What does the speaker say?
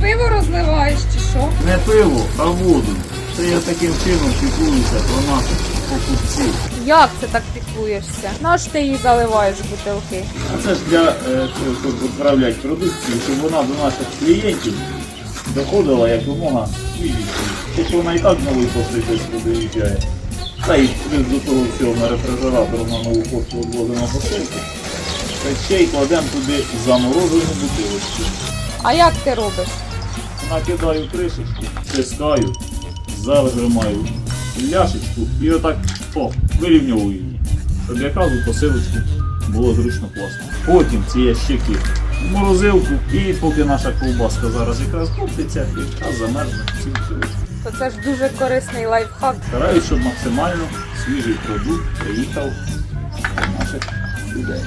пиво розливаєш чи що? Не пиво, а воду. Це я таким чином піклуюся про наших покупців. Як це так піклуєшся? На що ти її заливаєш в бутилки? А це ж для е, того, щоб відправляти продукцію, щоб вона до наших клієнтів доходила якомога свіжіше. Якщо вона і так новий посильство доїжджає. Та й плюс до того всього на рефрижератор на нову пошту відвозимо посилку. Та ще й кладемо туди заморожену бутилочку. А як ти робиш? Накидаю кришечку, стискаю, зажимаю ляшечку і отак о, вирівнюю її. Щоб якраз у посилочку було зручно класно. Потім ці ящики в морозилку і поки наша ковбаска зараз якраз коптиться, якраз замерзне цим. То це ж дуже корисний лайфхак. Стараюсь, щоб максимально свіжий продукт приїхав до наших людей.